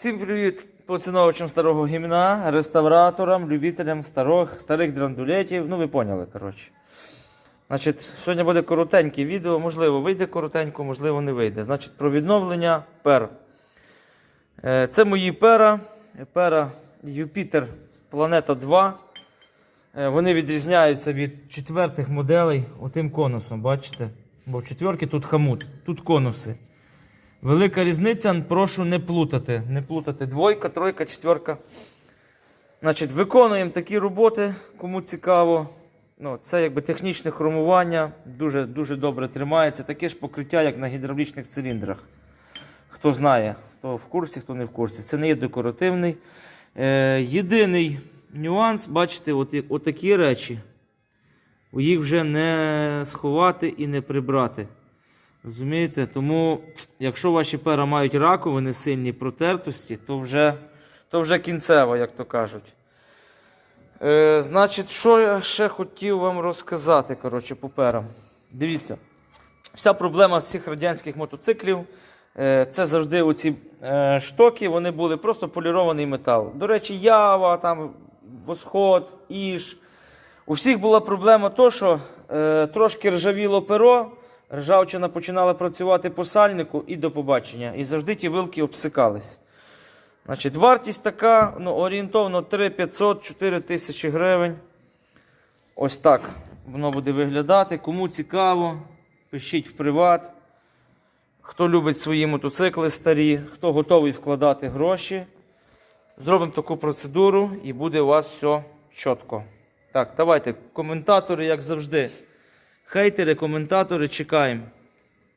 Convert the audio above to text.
всім привіт поціновувачам старого гімна, реставраторам, любителям старих, старих драндулетів. Ну, ви поняли, коротше. Значить, сьогодні буде коротеньке відео, можливо, вийде коротенько, можливо, не вийде. Значить, про відновлення пер. Е, Це мої пера. Пера Юпітер Планета 2. Е, Вони відрізняються від четвертих моделей отим конусом, бачите? Бо в четверки тут хамут, тут конуси. Велика різниця, прошу не плутати. Не плутати двойка, тройка, четверка. Значить, виконуємо такі роботи, кому цікаво. Ну, це якби технічне хромування, дуже, дуже добре тримається. Таке ж покриття, як на гідравлічних циліндрах. Хто знає, хто в курсі, хто не в курсі. Це не є декоративний. Е, єдиний нюанс, бачите, от, отакі речі. Їх вже не сховати і не прибрати. Розумієте? Тому, якщо ваші пера мають раковини сильні протертості, то вже, то вже кінцево, як то кажуть. Е, значить, що я ще хотів вам розказати коротше, по перам. Дивіться, вся проблема всіх радянських мотоциклів. е, Це завжди оці е, штоки, вони були просто полірований метал. До речі, Ява, там, Восход, Іж. У всіх була проблема то, що е, трошки ржавіло перо, ржавчина починала працювати по сальнику і до побачення. І завжди ті вилки обсикались. Значить, вартість така, ну, орієнтовно 3-500-4 тисячі гривень. Ось так воно буде виглядати. Кому цікаво, пишіть в приват. Хто любить свої мотоцикли старі, хто готовий вкладати гроші. Зробимо таку процедуру і буде у вас все чітко. Так, давайте, коментатори, як завжди. Hejtere, komentatore, čekaj.